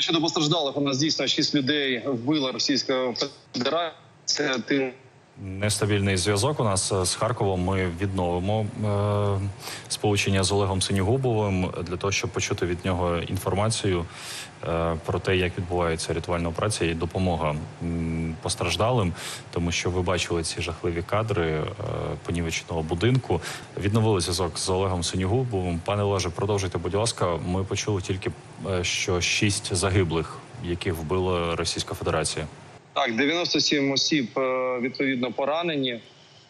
Щодо постраждалих, у нас дійсно 6 людей вбила Російська Федерація. Тим Нестабільний зв'язок у нас е, з Харковом. Ми відновимо е, сполучення з Олегом Синігубовим для того, щоб почути від нього інформацію е, про те, як відбувається рятувальна операція і допомога м, постраждалим, тому що ви бачили ці жахливі кадри е, понівеченого будинку. Відновили зв'язок з Олегом Синігубовим. Пане Олеже, продовжуйте, будь ласка. Ми почули тільки е, що шість загиблих, яких вбила Російська Федерація. так, 97 осіб е, відповідно поранені.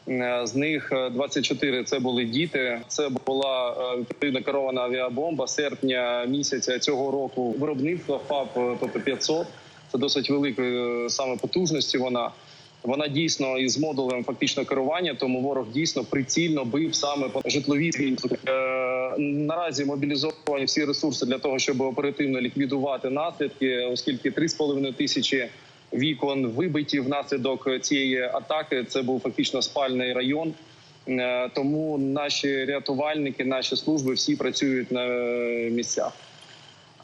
Е, З них е, 24 – це були діти. Це була е, відповідно керована авіабомба серпня місяця цього року. Виробництво ФАП, е, тобто 500. Це досить великої е, саме потужності. Вона вона дійсно із модулем фактично керування. Тому ворог дійсно прицільно бив саме по житловій. Е, Наразі мобілізовані всі ресурси для того, щоб оперативно ліквідувати наслідки, оскільки 3,5 тисячі вікон вибиті внаслідок цієї атаки. Це був фактично спальний район. Е, Тому наші рятувальники, наші служби всі працюють на місцях.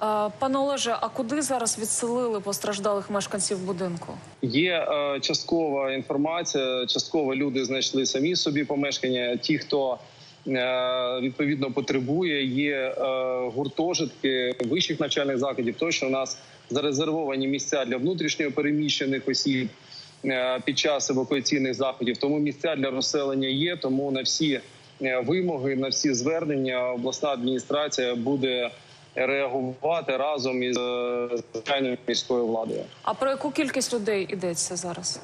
Е, Пане Олеже, а куди зараз відселили постраждалих мешканців будинку? Є е, часткова інформація. Частково люди знайшли самі собі помешкання. Ті, хто відповідно потребує, є е, гуртожитки вищих навчальних закладів. Точно у нас зарезервовані місця для внутрішньо переміщених осіб е, під час евакуаційних заходів. Тому місця для розселення є. Тому на всі е, вимоги, на всі звернення обласна адміністрація буде реагувати разом із е, звичайною міською владою. А про яку кількість людей йдеться зараз?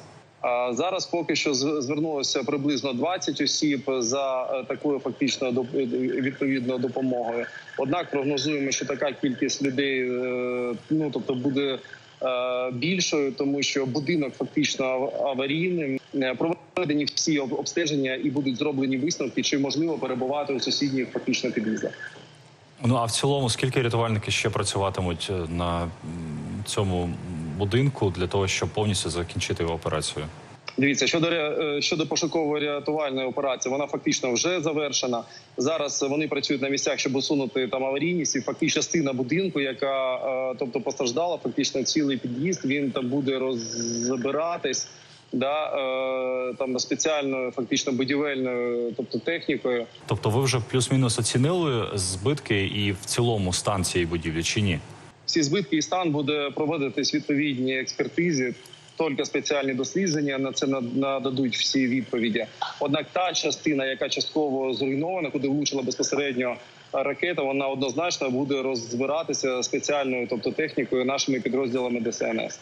Зараз поки що звернулося приблизно 20 осіб за е, такою фактично доп- відповідно допомогою. Однак прогнозуємо, що така кількість людей е, ну тобто буде е, більшою, тому що будинок фактично ав- аварійним. Е, Проведені всі обстеження і будуть зроблені висновки, чи можливо перебувати у сусідніх фактично під'їздах. Ну а в цілому, скільки рятувальники ще працюватимуть е, на цьому будинку для того, щоб повністю закінчити операцію? Дивіться, щодо е, щодо пошукової рятувальної операції, вона фактично вже завершена. Зараз вони працюють на місцях, щоб усунути там аварійність і фактично частина будинку, яка е, тобто постраждала, фактично цілий під'їзд. Він там буде розбиратись. Да, е, там спеціальною фактично будівельною, тобто технікою. Тобто, ви вже плюс-мінус оцінили збитки і в цілому стан цієї будівлі чи ні? Всі збитки і стан буде проводитись відповідні експертизи. Тільки спеціальні дослідження на це над- нададуть всі відповіді. Однак та частина, яка частково зруйнована, куди влучила безпосередньо ракета, вона однозначно буде розбиратися спеціальною, тобто технікою, нашими підрозділами ДСНС.